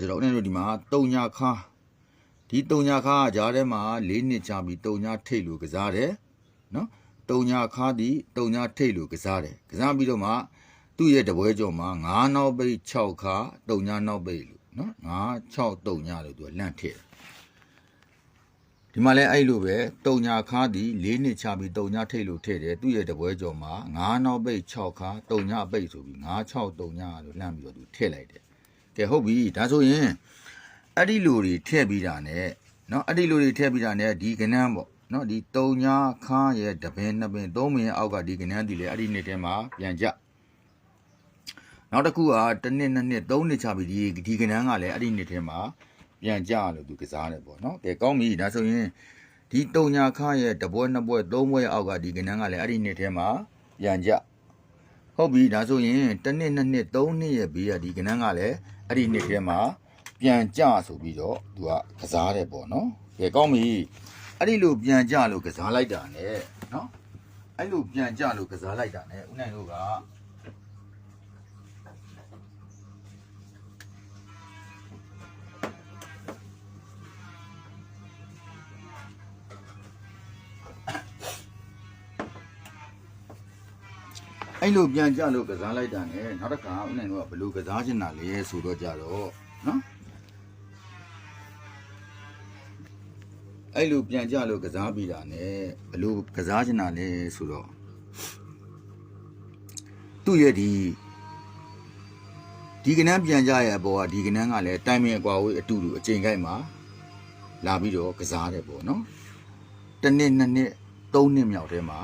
ဆိုတော့ဦးနေတို့ဒီမှာတုံညာခါဒီတုံညာခါကကြားထဲမှာ၄နှစ်ကြာပြီးတုံညာထိတ်လို့ကစားတယ်နော်တုံညာခါဒီတုံညာထိတ်လို့ကစားတယ်ကစားပြီးတော့မှသူ့ရဲ့တပွဲကြော်မှာ9နောက်ပိတ်6ခါတုံညာနောက်ပိတ်လို့နော်9 6တုံညာလို့သူကလန့်ထည့်တယ်ဒီမှာလဲအဲ့လိုပဲတုံညာခါဒီ၄နှစ်ချပြီးတုံညာထိတ်လို့ထည့်တယ်သူ့ရဲ့တပွဲကြော်မှာ9နောက်ပိတ်6ခါတုံညာပိတ်ဆိုပြီး9 6တုံညာလို့လန့်ပြီးတော့သူထည့်လိုက်တယ် ကဲဟုတ်ပြီဒါဆိုရင်အဲ့ဒီလူတွေထည့်ပြီးတာ ਨੇ เนาะအဲ့ဒီလူတွေထည့်ပြီးတာ ਨੇ ဒီကနန်းပေါ့เนาะဒီတုံညာခါရဲ့တပင်နှစ်ပင်သုံးပင်ရဲ့အောက်ကဒီကနန်းဒီလေအဲ့ဒီနှစ်ထဲမှာပြန်ကြနောက်တစ်ခုကတစ်နှစ်နှစ်နှစ်သုံးနှစ်ချပြီးဒီဒီကနန်းကလည်းအဲ့ဒီနှစ်ထဲမှာပြန်ကြလို့သူကစားတယ်ပေါ့เนาะကဲကောင်းပြီဒါဆိုရင်ဒီတုံညာခါရဲ့တပွဲနှစ်ပွဲသုံးပွဲရဲ့အောက်ကဒီကနန်းကလည်းအဲ့ဒီနှစ်ထဲမှာပြန်ကြ ဟုတ်ပြီဒါဆိုရင်တစ်နှစ်နှစ်နှစ်သုံးနှစ်ရဲ့ဘေးကဒီကနန်းကလည်းအဲ့ဒီနှစ်ထဲမှာပြန်ကြဆိုပြီးတော့သူကကစားတယ်ပေါ့နော်ကဲကောင်းပြီအဲ့ဒီလိုပြန်ကြလို့ကစားလိုက်တာ ਨੇ နော်အဲ့လိုပြန်ကြလို့ကစားလိုက်တာ ਨੇ ဦးနိုင်တို့က အဲ့လိုပြန်ကြလို့ကစားလိုက်တာ ਨੇ နောက်တစ်ခါဦးနိုင်တို့ကဘယ်လိုကစားချင်တာလဲဆိုတော့ကြတော့နော်အဲ့လိုပြန်ကြလို့ကစားပြီးတာ ਨੇ ဘယ်လိုကစားချင်တာလဲဆိုတော့သူ့ရဲ့ဒီဒီကနန်းပြန်ကြရဲ့အပေါ်ကဒီကနန်းကလည်းတိုင်ပင်အကွာဝေးအတူတူအချိန်ကိုက်မှာလာပြီးတော့ကစားတယ်ပေါ့နော်တစ်နှစ်နှစ်နှစ်သုံးနှစ်မြောက်ထဲမှာ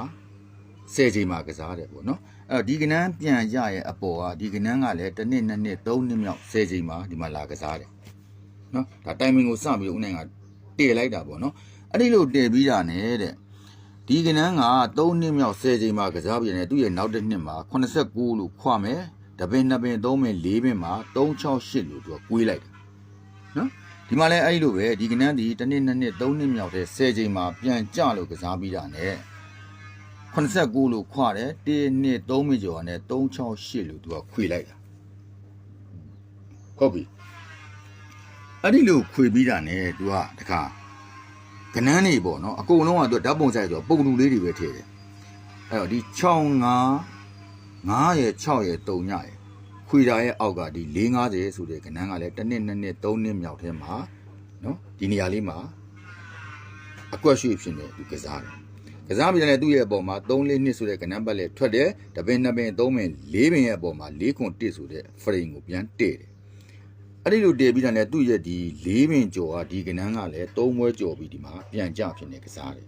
ဆယ်ချိန်မှာကစားတယ်ပေါ့နော် အဲ့တော့ဒီကနန်းပြန်ကြရဲ့အပေါ်ကဒီကနန်းကလည်းတစ်နှစ်နှစ်နှစ်သုံးနှစ်မြောက်ဆယ်ချိန်မှာဒီမှာလာကစားတယ်နော်ဒါတိုင်ပင်ကိုစပြီးဦးနိုင်ကတည်လိုက်တာပေါ့နော်အဲ့ဒီလိုတည်ပြီးတာနဲ့တဲ့ဒီကနန်းက3နှစ်မြောက်10ချိန်မှာကစားပြန်တယ်သူ့ရဲ့နောက်တစ်နှစ်မှာ89လို့ခွမယ်တပင်နှစ်ပင်3ပင်4ပင်မှာ368လို့သူကကွေးလိုက်တယ်နော်ဒီမှာလဲအဲ့ဒီလိုပဲဒီကနန်းဒီတစ်နှစ်နှစ်နှစ်3နှစ်မြောက်တဲ့10ချိန်မှာပြန်ကြလို့ကစားပြီးတာနဲ့ 89လို့ခွတယ်1နှစ်3မိကျော်နဲ့368လို့သူကခွေလိုက်တာဟုတ်ပြီအဲ့ဒီလိုခွေပြီးတာနဲ့သူကတခါကနန်းနေပေါ့နော်အကုန်လုံးကသူဓာတ်ပုံဆိုင်ဆိုတော့ပုံတူလေးတွေပဲထည့်တယ်အဲ့တော့ဒီ6 9 9ရဲ့6ရဲ့3ညရဲ့ခွေတာရဲ့အောက်ကဒီ450ဆိုတဲ့ကနန်းကလည်းတစ်နှစ်နှစ်နှစ်3နှစ်မြောက်ထဲမှာနော်ဒီနေရာလေးမှာအကွက်ရွှေ့ဖြစ်နေသူကစားတယ် ကစားပြီးတဲ့သူ့ရဲ့အပေါ်မှာ3လေးနှစ်ဆိုတဲ့ကနန်းပတ်လက်ထွက်တယ်တပင်နှစ်ပင်3ပင်4ပင်ရဲ့အပေါ်မှာ4ခွန်1ဆိုတဲ့ frame ကိုပြန်တည့်တယ်အဲ့ဒီလိုတည်ပြီးတာနဲ့သူ့ရဲ့ဒီ၄ပင်ကျော်ကဒီကနန်းကလည်း၃ဘွဲကျော်ပြီးဒီမှာပြန်ကြဖြစ်နေကစားတယ်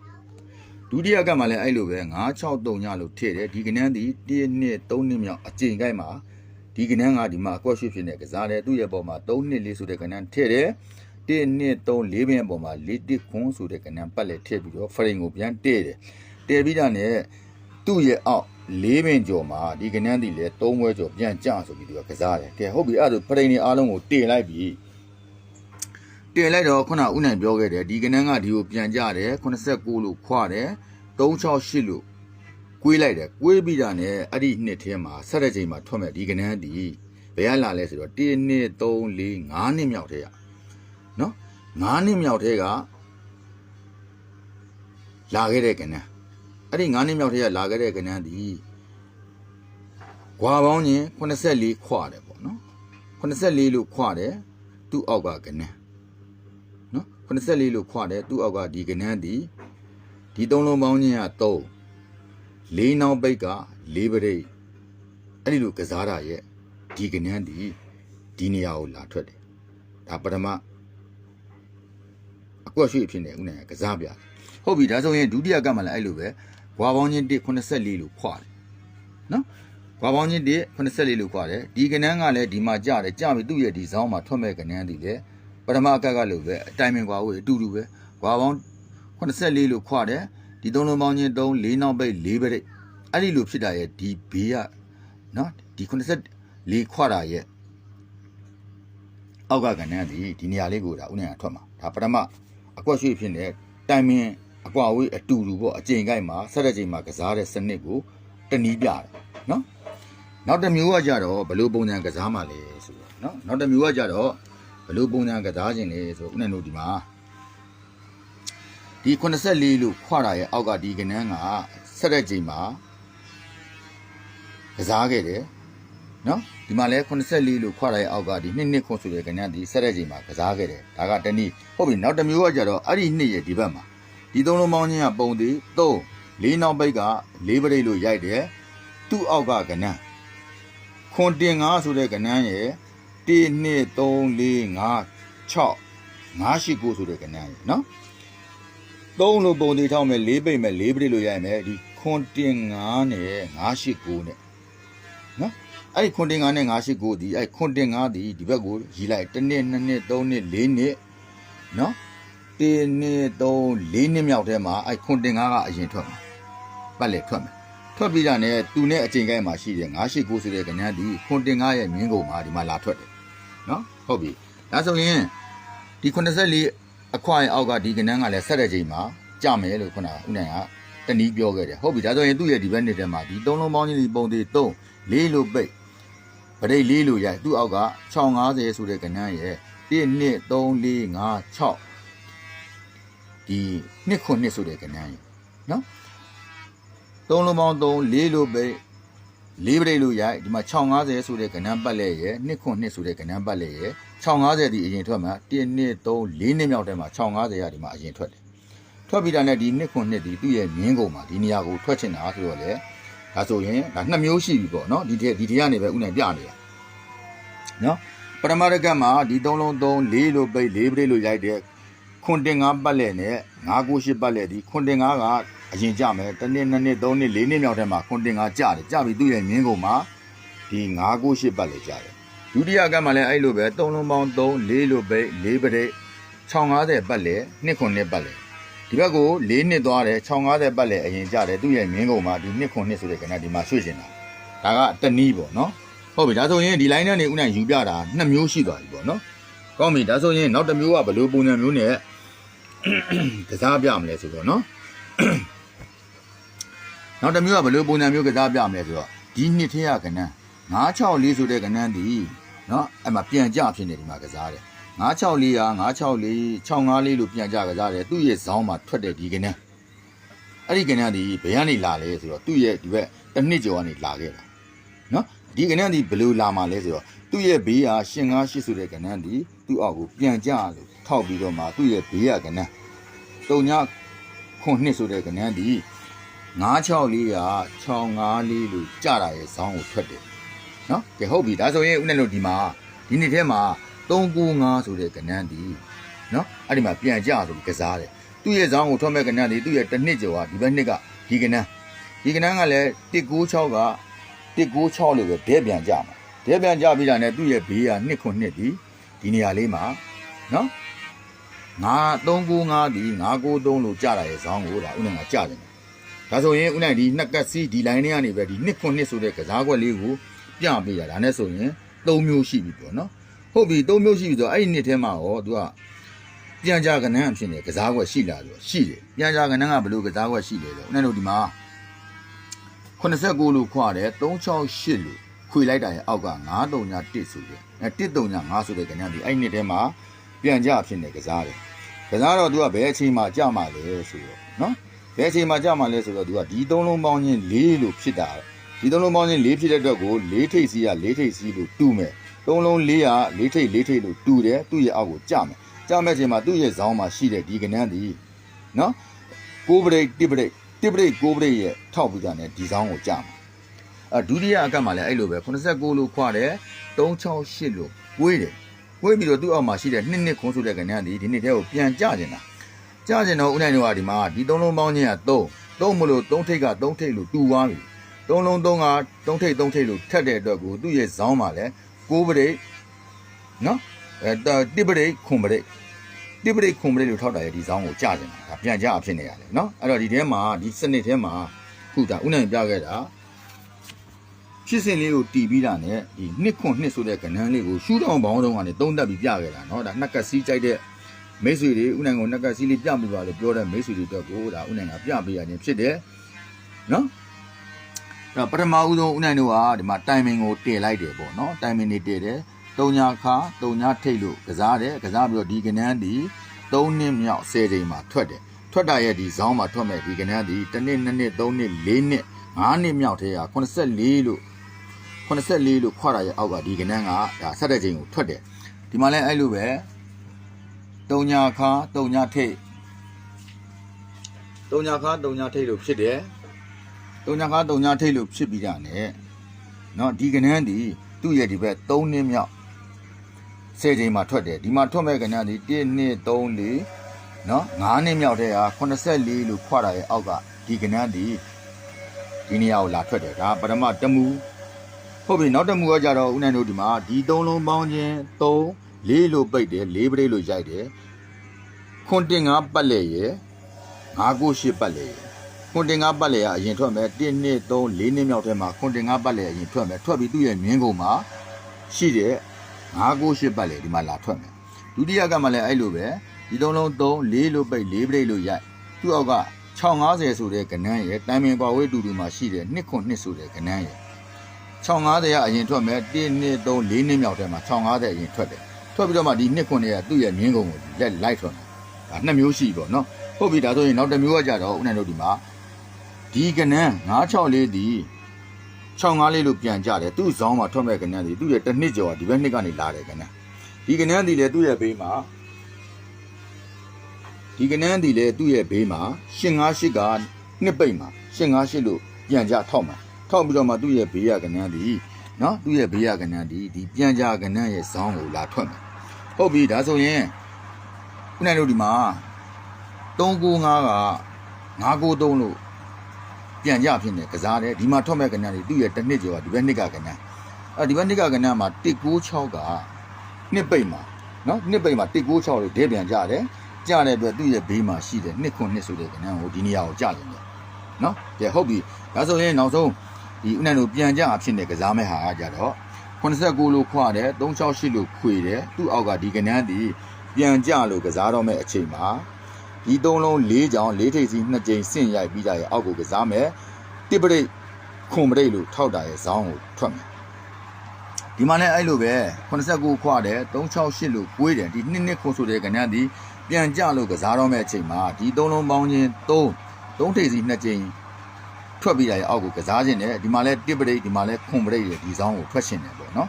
ဒုတိယကမှလည်းအဲ့လိုပဲ9 6 3ညလို့ထည့်တယ်ဒီကနန်းဒီ1နှစ်3နှစ်မြောက်အကျင့်ကိုက်မှာဒီကနန်းကဒီမှာအကွက်ရွှေ့ဖြစ်နေကစားတယ်သူ့ရဲ့ပုံမှာ3နှစ်လေးဆိုတဲ့ကနန်းထည့်တယ် 1နှစ်3 4ပင်ပုံမှာ4တစ်ခွန်းဆိုတဲ့ကနန်းပတ်လက်ထည့်ပြီးတော့ဖရင်ကိုပြန်တည့်တယ်တည့်ပြီးတာနဲ့သူ့ရဲ့အောက်၄ပင်ကျော်မှာဒီကနန်းဒီလေ၃ဘွဲကျော်ပြန်ကြဆိုပြီးသူကကစားတယ်ကဲဟုတ်ပြီအဲ့ဒါဆိုဖရင်တွေအားလုံးကိုတည့်လိုက်ပြီတင်လိုက်တော့ခုနဦးနိုင်ပြောခဲ့တယ်ဒီကနန်းကဒီကိုပြန်ကြတယ်89လို့ခွာတယ်368လို့ကွေးလိုက်တယ်ကွေးပြီးတာနဲ့အဲ့ဒီနှစ်ထဲမှာဆက်တဲ့ချိန်မှာထွက်မဲ့ဒီကနန်းဒီဘယ်ကလာလဲဆိုတော့1 2 3 4 5နှစ်မြောက်ထဲက နော်5နှစ်မြောက်ထဲကလာခဲ့တဲ့ကနန်းအဲ့ဒီ5နှစ်မြောက်ထဲကလာခဲ့တဲ့ကနန်းဒီဂွာပေါင်းချင်း84ခွာတယ်ပေါ့နော်84လို့ခွာတယ်သူ့အောက်ကကနန်းနော်84လို့ခွတယ်သူ့အောက်ကဒီကနန်းဒီဒီသုံးလုံးပေါင်းချင်းက3လေးနောင်ပိတ်က၄ပရိတ်အဲ့ဒီလိုကစားတာရဲ့ဒီကနန်းဒီဒီနေရာကိုလာထွက်တယ်ဒါပထမ အကွက်ရွှေ့ဖြစ်နေဦးနိုင်ကကစားပြတယ်ဟုတ်ပြီဒါဆိုရင်ဒုတိယကမှလည်းအဲ့လိုပဲဘွာပေါင်းချင်း1 84လို့ခွတယ်နော်ဘွာပေါင်းချင်း1 84လို့ခွတယ်ဒီကနန်းကလည်းဒီမှာကြတယ်ကြပြီသူ့ရဲ့ဒီဇောင်းမှာထွက်မဲ့ကနန်းဒီလေပထမအကက်ကလို့ပဲအတိုင်ပင်ကွာဝေးအတူတူပဲကွာပေါင်း84လို့ခွာတယ်ဒီသုံးလုံးပေါင်းချင်း3 4နောက်ပိတ်4ပိတ်အဲ့ဒီလိုဖြစ်တာရဲ့ဒီဘေးကနော်ဒီ84ခွာတာရဲ့အောက်ကကဏ္ဍဒီဒီနေရာလေးကိုဒါဥနိုင်ကထွက်မှာဒါပထမ အကွက်ရွှေ့ဖြစ်နေတိုင်ပင်အကွာဝေးအတူတူပေါ့အချိန်ကိုက်မှာဆက်တဲ့ချိန်မှာကစားတဲ့စနစ်ကိုတနည်းပြတယ်နော်နောက်တစ်မျိုးကကြတော့ဘယ်လိုပုံစံကစားမှလဲဆိုတော့နော်နောက်တစ်မျိုးကကြတော့ဘယ်လိုပုံစံကစားခြင်းလဲဆိုတော့ဦးနိုင်တို့ဒီမှာဒီ84လို့ခွာတာရဲ့အောက်ကဒီကနန်းကဆက်တဲ့ချိန်မှာကစားခဲ့တယ် နော်ဒီမှာလဲ84လို့ခွာတာရဲ့အောက်ကဒီနှစ်နှစ်ခွန်ဆိုတဲ့ကနန်းဒီဆက်တဲ့ချိန်မှာကစားခဲ့တယ်ဒါကတနည်းဟုတ်ပြီနောက်တစ်မျိုးကကြတော့အဲ့ဒီနှစ်ရဲ့ဒီဘက်မှာဒီသုံးလုံးပေါင်းချင်းကပုံသေး3လေးနောက်ပိတ်ကလေးပရိတ်လို့ရိုက်တယ်သူ့အောက်ကကနန်းခွန်တင်9ဆိုတဲ့ကနန်းရဲ့1 2 3 4 5 6 5 8 9ဆိုတဲ့ကနန်းရဲ့နော်သုံးလို့ပုံသေးထောက်မယ်လေးပိတ်မယ်လေးပရိတ်လို့ရိုက်မယ်ဒီခွန်တင်9နဲ့5 8 9နဲ့နော် အဲ့ဒီခွန်တင်9နဲ့989ဒီအဲ့ခွန်တင်9ဒီဒီဘက်ကိုရီလိုက်တစ်နှစ်နှစ်နှစ်သုံးနှစ်လေးနှစ်နော်တင်းနှစ်သုံးလေးနှစ်မြောက်ထဲမှာအဲ့ခွန်တင်9ကအရင်ထွက်မှာပတ်လေထွက်မှာထွက်ပြီးတာနဲ့သူနဲ့အချိန်ကိုင်းမှာရှိတယ်989ဆိုတဲ့ကဏ္ဍဒီခွန်တင်9ရဲ့မြင်းကုန်မှာဒီမှာလာထွက်တယ်နော်ဟုတ်ပြီဒါဆိုရင်ဒီ84အခွာရဲ့အောက်ကဒီကဏ္ဍကလည်းဆက်တဲ့ချိန်မှာကြမယ်လို့ခုနကဦးနိုင်ကတနည်းပြောခဲ့တယ်ဟုတ်ပြီဒါဆိုရင်သူ့ရဲ့ဒီဘက်နှစ်ထဲမှာဒီသုံးလုံးပေါင်းချင်းဒီပုံသေး3လေးလို့ပိတ် ပရိတ်လေးလို့ရိုက်သူ့အောက်က650ဆိုတဲ့ကဏ္ဍရဲ့1 2 3 4 5 6ဒီနှစ်ခုနှစ်ဆိုတဲ့ကဏ္ဍရဲ့နော်သုံးလုံးပေါင်း3လေးလို့ပိတ်လေးပရိတ်လို့ရိုက်ဒီမှာ650ဆိုတဲ့ကဏ္ဍပတ်လဲရဲ့နှစ်ခုနှစ်ဆိုတဲ့ကဏ္ဍပတ်လဲရဲ့650ဒီအရင်ထွက်မှာ1 2 3 4နှစ်မြောက်ထဲမှာ650ရဒီမှာအရင်ထွက်တယ်ထွက်ပြီးတာနဲ့ဒီနှစ်ခုနှစ်ဒီသူ့ရဲ့မြင်းကုန်မှာဒီနေရာကိုထွက်ချင်တာဆိုတော့လေ ဒါဆိုရင်ဒါနှစ်မျိုးရှိပြီပေါ့နော်ဒီဒီဒီကနေပဲဥနိုင်ပြနေတာနော်ပရမရကတ်မှာဒီ3လုံး3 4လို့ပိတ်4ပိတ်လို့ရိုက်တဲ့ခွန်တင်5ပတ်လက်နဲ့9 9 8ပတ်လက်ဒီခွန်တင်5ကအရင်ကြမယ်တစ်နှစ်နှစ်နှစ်သုံးနှစ်လေးနှစ်မြောက်ထဲမှာခွန်တင်5ကြတယ်ကြပြီသူ့ရဲ့မြင်းကုန်မှာဒီ9 9 8ပတ်လက်ကြတယ်ဒုတိယကတ်မှာလည်းအဲ့လိုပဲ3လုံးပေါင်း3 4လို့ပိတ်4ပိတ်650ပတ်လက်2ခွန်နှစ်ပတ်လက် ဒီဘက်ကို၄နှစ်သွားတယ်650ပတ်လဲအရင်ကြတယ်သူ့ရဲ့မြင်းကုန်မှာဒီနှစ်ခွန်နှစ်ဆိုတဲ့ကဏ္ဍဒီမှာရွှေ့နေတာဒါကတနည်းပေါ့နော်ဟုတ်ပြီဒါဆိုရင်ဒီ line နဲ့နေဥနိုင်ယူပြတာနှစ်မျိုးရှိသွားပြီပေါ့နော်ကောင်းပြီဒါဆိုရင်နောက်တစ်မျိုးကဘယ်လိုပုံစံမျိုးနဲ့ကစားပြမလဲဆိုတော့နော်နောက်တစ်မျိုးကဘယ်လိုပုံစံမျိုးကစားပြမလဲဆိုတော့ဒီနှစ်ထဲကကဏ္ဍ964ဆိုတဲ့ကဏ္ဍဒီနော်အဲ့မှာပြန်ကြဖြစ်နေဒီမှာကစားတယ် 964က964 654လို့ပြန်ကြကစားတယ်သူ့ရဲ့ဇောင်းမှာထွက်တဲ့ဒီကနန်းအဲ့ဒီကနန်းဒီဘယ်ကနေလာလဲဆိုတော့သူ့ရဲ့ဒီဘက်တစ်နှစ်ကျော်ကနေလာခဲ့တာနော်ဒီကနန်းဒီဘယ်လိုလာမှာလဲဆိုတော့သူ့ရဲ့ဘေးကရှင်98ဆိုတဲ့ကနန်းဒီသူ့အောက်ကိုပြန်ကြလို့ထောက်ပြီးတော့မှသူ့ရဲ့ဘေးကကနန်းတုံညခွန်နှစ်ဆိုတဲ့ကနန်းဒီ964က654လို့ကြတာရဲ့ဇောင်းကိုထွက်တယ်နော်ကဲဟုတ်ပြီဒါဆိုရင်ဦးနဲ့လို့ဒီမှာဒီနေ့ထဲမှာ 395ဆိုတဲ့ကဏ္ဍဒီနော်အဲ့ဒီမှာပြန်ကြဆိုပြီးကစားတယ်သူ့ရဲ့ဇောင်းကိုထွက်မဲ့ကဏ္ဍဒီသူ့ရဲ့တစ်နှစ်ကျော်ကဒီဘက်နှစ်ကဒီကဏ္ဍဒီကဏ္ဍကလည်း196က196လို့ပဲဒဲပြန်ကြမှာဒဲပြန်ကြပြီးတာနဲ့သူ့ရဲ့ဘေးကနှစ်ခွနှစ်ဒီဒီနေရာလေးမှာနော်9395ဒီ993လို့ကြတာရဲ့ဇောင်းကိုဒါဥနိုင်ကကြတယ်ဒါဆိုရင်ဥနိုင်ဒီနှစ်ကက်စီဒီလိုင်းထဲကနေပဲဒီနှစ်ခွနှစ်ဆိုတဲ့ကစားကွက်လေးကိုပြပေးရတာနဲ့ဆိုရင်3မျိုးရှိပြီပေါ့နော် ဟုတ်ပြီ၃မျိုးရှိပြီဆိုတော့အဲ့ဒီနှစ်ထဲမှာရောသူကပြန်ကြကနန်းအဖြစ်နေကစားကွက်ရှိလားဆိုတော့ရှိတယ်ပြန်ကြကနန်းကဘလို့ကစားကွက်ရှိလဲဆိုတော့ဦးနဲ့တို့ဒီမှာ89လို့ခွာတယ်368လို့ခွေလိုက်တာရဲ့အောက်က931ဆိုပြီးအဲ135ဆိုတဲ့ကဏ္ဍဒီအဲ့နှစ်ထဲမှာပြန်ကြဖြစ်နေကစားတယ်ကစားတော့ तू ကဘယ်အချိန်မှာကြမှာလဲဆိုတော့နော်ဘယ်အချိန်မှာကြမှာလဲဆိုတော့ तू ကဒီသုံးလုံးပေါင်းချင်း၄လို့ဖြစ်တာဒီသုံးလုံးပေါင်းချင်း၄ဖြစ်တဲ့အတွက်ကို၄ထိပ်စီးရ၄ထိပ်စီးလို့တူမယ် သုံးလုံးလေးကလေးထိတ်လေးထိတ်လို့တူတယ်သူ့ရဲ့အောက်ကိုကြမယ်ကြမဲ့ချိန်မှာသူ့ရဲ့ဇောင်းမှာရှိတဲ့ဒီကနန်းဒီနော်ကိုးပရိတ်တစ်ပရိတ်တစ်ပရိတ်ကိုးပရိတ်ရဲ့ထောက်ပြီးတာနဲ့ဒီဇောင်းကိုကြမှာအဲဒုတိယအကတ်မှာလည်းအဲ့လိုပဲ89လို့ခွာတယ်368လို့ကွေးတယ်ကွေးပြီးတော့သူ့အောက်မှာရှိတဲ့နှစ်နှစ်ခွန်းဆိုတဲ့ကနန်းဒီဒီနှစ်ထဲကိုပြန်ကြကျင်တာကြကျင်တော့ဦးနိုင်တို့ကဒီမှာဒီသုံးလုံးပေါင်းချင်းက3 3မလို့3ထိတ်က3ထိတ်လို့တူသွားပြီသုံးလုံး3က3ထိတ်3ထိတ်လို့ထက်တဲ့အတွက်ကိုသူ့ရဲ့ဇောင်းမှာလည်း ကိုးပရိတ်နော်အဲတိပရိတ်ခွန်ပရိတ်တိပရိတ်ခွန်ပရိတ်လို့ထောက်တာရဲ့ဒီဇောင်းကိုကြားကြတယ်ဒါပြန်ကြအဖြစ်နေရတယ်နော်အဲ့တော့ဒီထဲမှာဒီစနစ်ထဲမှာခုဒါဥနိုင်ပြခဲ့တာဖြစ်စဉ်လေးကိုတီးပြီးတာနဲ့ဒီနှစ်ခွန်နှစ်ဆိုတဲ့ကဏ္ဍလေးကိုရှူးတောင်ဘောင်းတုံးကနေသုံးတက်ပြီးပြခဲ့တာနော်ဒါနှစ်ကစီးကြိုက်တဲ့မိတ်ဆွေတွေဥနိုင်ကိုနှစ်ကစီးလေးပြပြပါလို့ပြောတဲ့မိတ်ဆွေတွေအတွက်ကိုဒါဥနိုင်ကပြပေးရခြင်းဖြစ်တယ်နော်အဲ့ တော့ပထမဦးဆုံးဦးနိုင်တို့ကဒီမှာ timing ကိုတည်လိုက်တယ်ပေါ့နော် timing နေတည်တယ်တုံညာခါတုံညာထိတ်လို့ကစားတယ်ကစားပြီးတော့ဒီကနန်းဒီ3နှစ်မြောက်10ချိန်မှာထွက်တယ်ထွက်တာရဲ့ဒီဇောင်းမှာထွက်မဲ့ဒီကနန်းဒီတစ်နှစ်နှစ်နှစ်3နှစ်4နှစ်5နှစ်မြောက်ထဲက84လို့84လို့ခွာတာရဲ့အောက်ကဒီကနန်းကဒါဆက်တဲ့ချိန်ကိုထွက်တယ်ဒီမှာလည်းအဲ့လိုပဲတုံညာခါတုံညာထိတ်တုံညာခါတုံညာထိတ်လို့ဖြစ်တယ် တုံညာခါတုံညာထိတ်လို့ဖြစ်ပြီးတာ ਨੇ เนาะဒီကနန်းဒီသူ့ရဲ့ဒီဘက်3နှစ်မြောက်10ချိန်မှာထွက်တယ်ဒီမှာထွက်မဲ့ကနန်းဒီ1 2 3 4เนาะ9နှစ်မြောက်တဲ့ဟာ84လို့ခွာတာရဲ့အောက်ကဒီကနန်းဒီဒီနေရာကိုလာထွက်တယ်ဒါပထမတမူဟုတ်ပြီနောက်တမူကကြတော့ဦးနိုင်တို့ဒီမှာဒီ3လုံးပေါင်းခြင်း3 4လို့ပိတ်တယ်4ပရိတ်လို့ရိုက်တယ်ခွန်တင်5ပတ်လက်ရဲ့5ကို8ပတ်လက်ရဲ့ ခွန်တင်ငါပတ်လေကအရင်ထွက်မယ်1 2 3 4နှစ်မြောက်ထဲမှာခွန်တင်ငါပတ်လေအရင်ထွက်မယ်ထွက်ပြီးသူ့ရဲ့မြင်းကုန်မှာရှိတဲ့9 9 8ပတ်လေဒီမှာလာထွက်မယ်ဒုတိယကမှလည်းအဲ့လိုပဲဒီသုံးလုံး3 4လို့ပိတ်4ပြိတ်လို့ရိုက်သူ့အောက်က650ဆိုတဲ့ကနန်းရဲ့တိုင်ပင်ကွာဝေးတူတူမှာရှိတဲ့2ခွန်2ဆိုတဲ့ကနန်းရဲ့650ကအရင်ထွက်မယ်1 2 3 4နှစ်မြောက်ထဲမှာ650အရင်ထွက်တယ်ထွက်ပြီးတော့မှဒီ2ခွန်တွေကသူ့ရဲ့မြင်းကုန်ကိုလက်လိုက်ထွက်မယ်ဒါနှစ်မျိုးရှိပေါ့နော်ဟုတ်ပြီဒါဆိုရင်နောက်တစ်မျိုးကကြတော့ဦးနိုင်တို့ဒီမှာ ဒီကနန်း964ဒီ65လေးလို့ပြန်ကြတယ်သူ့ဇောင်းမှာထွက်မဲ့ကနန်းဒီသူ့ရဲ့တစ်နှစ်ကျော်ဒီဘက်နှစ်ကနေလာတယ်ကနန်းဒီကနန်းဒီလေသူ့ရဲ့ဘေးမှာဒီကနန်းဒီလေသူ့ရဲ့ဘေးမှာ858ကနှစ်ပိတ်မှာ858လို့ပြန်ကြထောက်မှာထောက်ပြီးတော့မှသူ့ရဲ့ဘေးရကနန်းဒီနော်သူ့ရဲ့ဘေးရကနန်းဒီဒီပြန်ကြကနန်းရဲ့ဇောင်းကိုလာထွက်မှာဟုတ်ပြီဒါဆိုရင်ခုနကတို့ဒီမှာ395က993လို့ ပြန်ကြဖြစ်နေကစားတယ်ဒီမှာထွက်မဲ့ကဏ္ဍတွေသူ့ရဲ့တစ်နှစ်ကျော်ကဒီဘက်နှစ်ကကဏ္ဍအဲဒီဘက်နှစ်ကကဏ္ဍမှာ196ကနှစ်ပိတ်မှာနော်နှစ်ပိတ်မှာ196လို့ဒဲပြန်ကြတယ်ကြတဲ့အတွက်သူ့ရဲ့ဘေးမှာရှိတယ်နှစ်ခွနှစ်ဆိုတဲ့ကဏ္ဍကိုဒီနေရာကိုကြတယ်နော်ကဲဟုတ်ပြီဒါဆိုရင်နောက်ဆုံးဒီဥနန်တို့ပြန်ကြအဖြစ်နေကစားမဲ့ဟာကကြတော့89လို့ခွာတယ်368လို့ခွေတယ်သူ့အောက်ကဒီကဏ္ဍဒီပြန်ကြလို့ကစားတော့မဲ့အချိန်မှာ ဒီသုံးလုံး၄ကြောင်၄ထိပ်စီနှစ်ကြိမ်ဆင့်ရိုက်ပြီးတာရဲ့အောက်ကိုကစားမယ်တစ်ပရိတ်ခွန်ပရိတ်လို့ထောက်တာရဲ့ဇောင်းကိုထွက်မယ်ဒီမှာလည်းအဲ့လိုပဲ89ခွာတယ်368လို့ကွေးတယ်ဒီနှစ်နှစ်ခွန်ဆိုတဲ့ကဏ္ဍဒီပြန်ကြလို့ကစားတော့မဲ့အချိန်မှာဒီသုံးလုံးပေါင်းချင်း3 3ထိပ်စီနှစ်ကြိမ်ထွက်ပြီးတာရဲ့အောက်ကိုကစားခြင်းနဲ့ဒီမှာလည်းတစ်ပရိတ်ဒီမှာလည်းခွန်ပရိတ်ရဲ့ဒီဇောင်းကိုထွက်ရှင်တယ်ပေါ့နော်